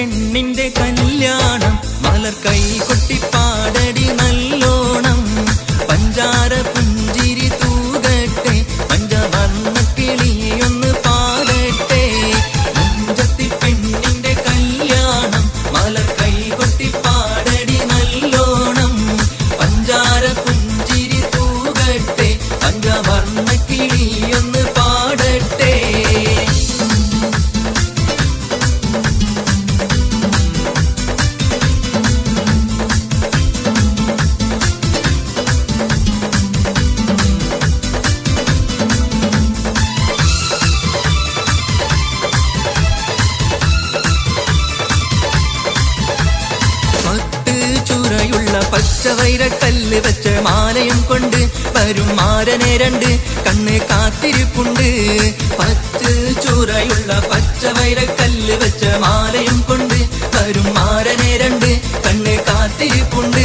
പെണ്ണിന്റെ കല്യാണം മലർ കൈ കൊട്ടിപ്പ ചുരയുള്ള പച്ചവൈരക്കല്ല് വെച്ച മാലയും കൊണ്ട് വരും മാരനെ രണ്ട് കണ്ണ് കാത്തിരിപ്പുണ്ട്. പച്ച ചൂറയുള്ള പച്ച വൈരക്കല്ല് വെച്ച മാലയും കൊണ്ട് വരും മാരനെ രണ്ട് കണ്ണ് കാത്തിരിപ്പുണ്ട്.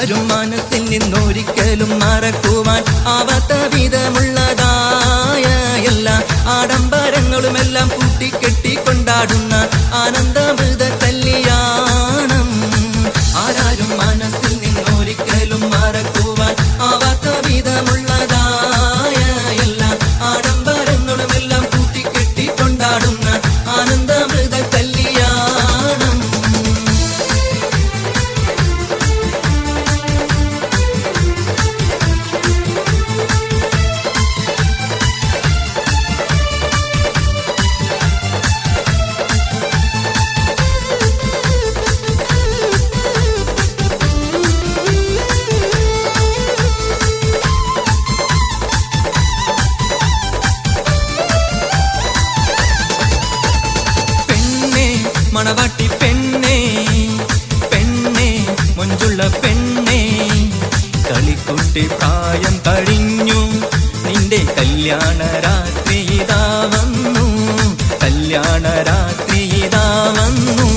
ആരാരും മനസ്സിൽ നിന്നൊരിക്കലും മറക്കുവാൻ ആവാത്ത വിധമുള്ളതായ എല്ലാ ആഡംബരങ്ങളുമെല്ലാം മണവാട്ടി പെണ്ണേ പെണ്ണേ മൊഞ്ചുള്ള പെണ്ണേ. കളിക്കുട്ടി പ്രായം കഴിഞ്ഞു നിന്റെ കല്യാണ രാത്രി ഇതാ വന്നു കല്യാണ രാത്രി ഇതാ വന്നു.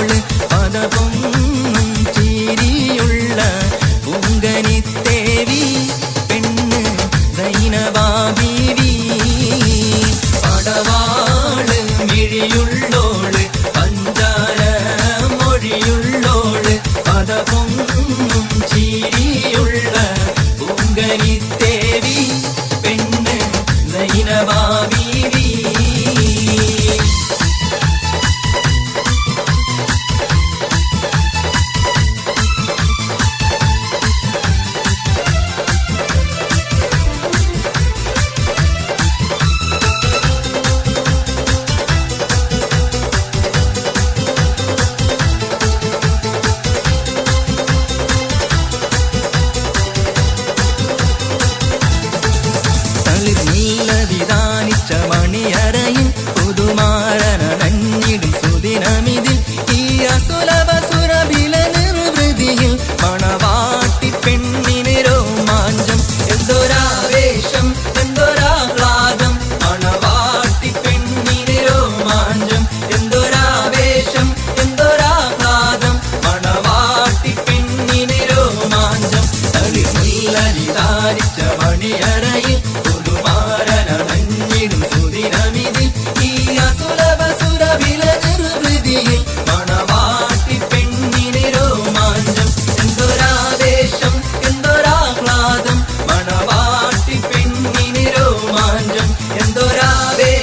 മൊഴിയുള്ളോള് പദപൊന്നും ചിരിയുള്ള പൂങ്കനിത്തേവി പെണ്ണ് ദൈനവാബീവി പടവാള് മിഴിയുള്ളോള് siendo grave.